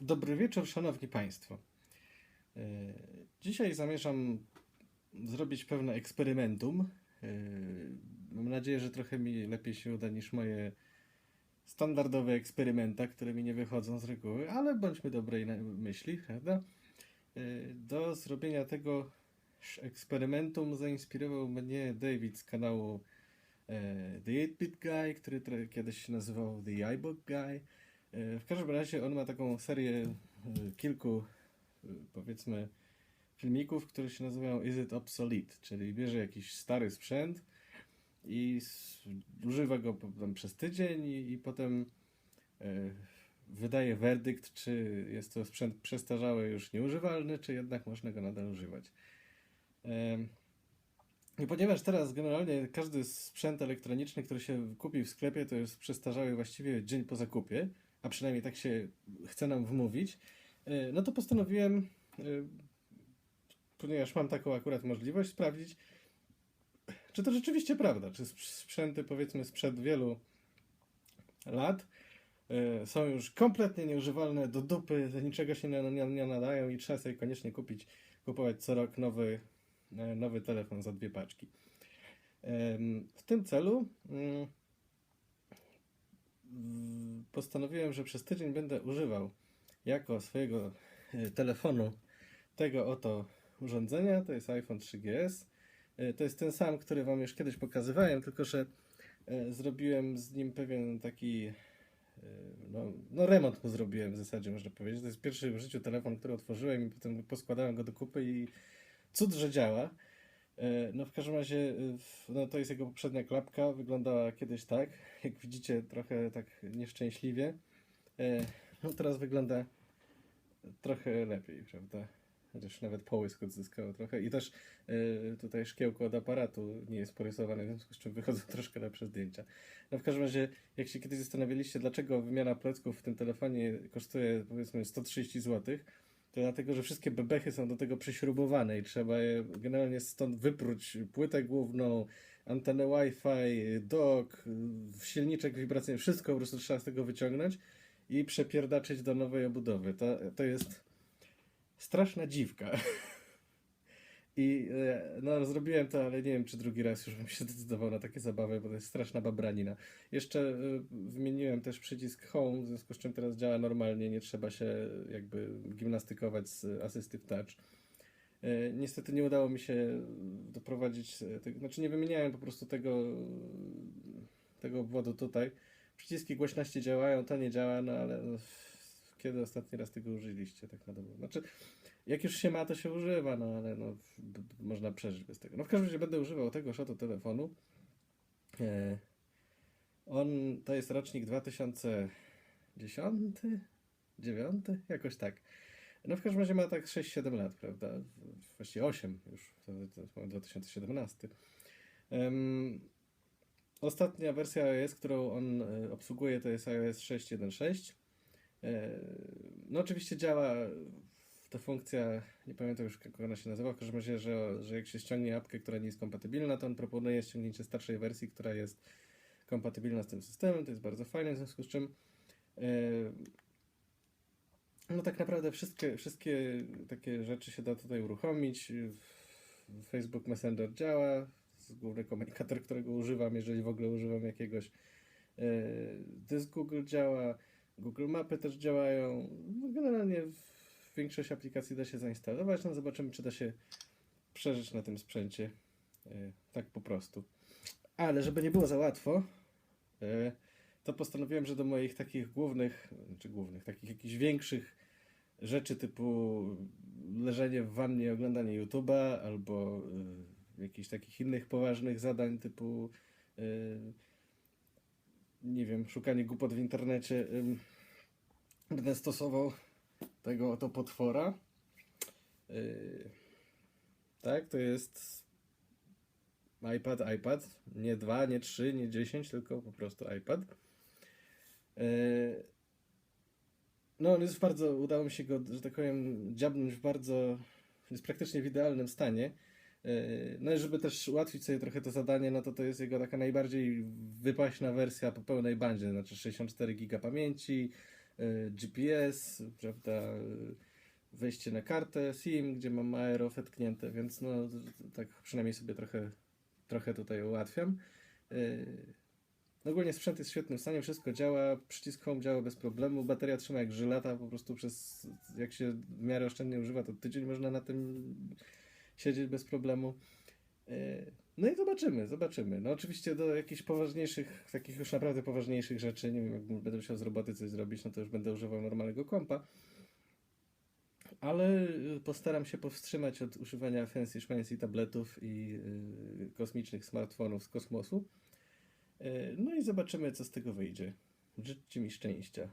Dobry wieczór, szanowni państwo. E, Dzisiaj zamierzam zrobić pewne eksperymentum. E, Mam nadzieję, że trochę mi lepiej się uda niż moje standardowe eksperymenta, które mi nie wychodzą z reguły, ale bądźmy dobrej myśli, prawda? E, Do zrobienia tego eksperymentum zainspirował mnie David z kanału The 8-Bit Guy, który kiedyś się nazywał The iBook Guy. E, W każdym razie on ma taką serię e, kilku, e, powiedzmy, filmików, które się nazywają Is It Obsolete? Czyli bierze jakiś stary sprzęt i używa go przez tydzień i, i potem wydaje werdykt, czy jest to sprzęt przestarzały, już nieużywalny, czy jednak można go nadal używać. I ponieważ teraz generalnie każdy sprzęt elektroniczny, który się kupi w sklepie, to jest przestarzały właściwie dzień po zakupie, a przynajmniej tak się chce nam wmówić, e, no to postanowiłem, e, ponieważ mam taką akurat możliwość, sprawdzić, czy to rzeczywiście prawda, czy sp- sprzęty powiedzmy sprzed wielu lat e, są już kompletnie nieużywalne, do dupy, niczego się nie, nie, nie nadają i trzeba sobie koniecznie kupić, kupować co rok nowy, nowy telefon za dwie paczki. W tym celu mm, postanowiłem, że przez tydzień będę używał jako swojego e, telefonu tego oto urządzenia. To jest iPhone 3GS. E, To jest ten sam, który Wam już kiedyś pokazywałem, tylko że e, zrobiłem z nim pewien taki. No, no remont mu zrobiłem w zasadzie, można powiedzieć. To jest pierwszy w życiu telefon, który otworzyłem i potem poskładałem go do kupy i cud, że działa. E, No w każdym razie, e, no to jest jego poprzednia klapka, wyglądała kiedyś tak, jak widzicie, trochę tak nieszczęśliwie. E, No teraz wygląda trochę lepiej, prawda? Chociaż nawet połysk odzyskało trochę i też tutaj szkiełko od aparatu nie jest porysowane, w związku z czym wychodzą troszkę lepsze zdjęcia. No w każdym razie, jak się kiedyś zastanawialiście, dlaczego wymiana plecków w tym telefonie kosztuje powiedzmy 130 zł, to dlatego, że wszystkie bebechy są do tego przyśrubowane i trzeba je generalnie stąd wypróć płytę główną, antenę Wi-Fi, dock, y, silniczek wibracyjny, wszystko po prostu trzeba z tego wyciągnąć i przepierdaczyć do nowej obudowy. To, to jest straszna dziwka. I e, no, zrobiłem to, ale nie wiem, czy drugi raz już bym się zdecydował na takie zabawy, bo to jest straszna babranina. Jeszcze e, wymieniłem też przycisk Home, w związku z czym teraz działa normalnie, nie trzeba się jakby gimnastykować z Assistive Touch. E, Niestety nie udało mi się doprowadzić, tego, znaczy nie wymieniałem po prostu tego, tego obwodu tutaj. Przyciski głośności działają, to nie działa, no ale no, kiedy ostatni raz tego użyliście tak na dobrą? Znaczy, jak już się ma, to się używa, no ale no, można przeżyć bez tego. No w każdym razie będę używał tego szotu telefonu. E, on to jest rocznik 2010, 9, jakoś tak. No w każdym razie ma tak 6-7 lat, prawda? Właściwie 8 już, to, to jest mamy 2017. Em, ostatnia wersja iOS, którą on e, obsługuje, to jest iOS 6.1.6. E, No oczywiście działa ta funkcja, nie pamiętam już jak ona się nazywa, w każdym razie, że, że jak się ściągnie apkę, która nie jest kompatybilna, to on proponuje ściągnięcie starszej wersji, która jest kompatybilna z tym systemem, to jest bardzo fajne, w związku z czym e, no tak naprawdę wszystkie, wszystkie takie rzeczy się da tutaj uruchomić. Facebook Messenger działa, jest główny komunikator, którego używam, jeżeli w ogóle używam jakiegoś. E, Dysk Google działa, Google Mapy też działają. No generalnie większość aplikacji da się zainstalować. No zobaczymy, czy da się przeżyć na tym sprzęcie. e, Tak po prostu. Ale żeby nie było za łatwo, e, to postanowiłem, że do moich takich głównych, czy głównych, takich jakichś większych rzeczy typu leżenie w wannie, oglądanie YouTube'a albo y, jakichś takich innych poważnych zadań typu nie wiem, szukanie głupot w internecie będę stosował tego oto potwora. Y, tak, to jest iPad, iPad, nie 2, nie 3, nie 10, tylko po prostu iPad. Y, no, on jest bardzo, udało mi się go, że tak powiem, dziabnąć w bardzo, jest praktycznie w idealnym stanie. Yy, No i żeby też ułatwić sobie trochę to zadanie, no to to jest jego taka najbardziej wypaśna wersja po pełnej bandzie, znaczy 64 giga pamięci, y, GPS, prawda, wejście na kartę SIM, gdzie mam aero wetknięte, więc no tak przynajmniej sobie trochę, trochę tutaj ułatwiam. Y, no Ogólnie sprzęt jest w świetnym stanie, wszystko działa, przycisk home działa bez problemu, bateria trzyma jak żylata, po prostu przez, jak się w miarę oszczędnie używa, to tydzień można na tym siedzieć bez problemu. E, No i zobaczymy, zobaczymy. No oczywiście do jakichś poważniejszych, takich już naprawdę poważniejszych rzeczy, nie wiem, jak będę musiał z roboty coś zrobić, no to już będę używał normalnego kompa. Ale y, postaram się powstrzymać od używania fancy szmancy tabletów i y, kosmicznych smartfonów z kosmosu. E, No i zobaczymy, co z tego wyjdzie. Życzcie mi szczęścia.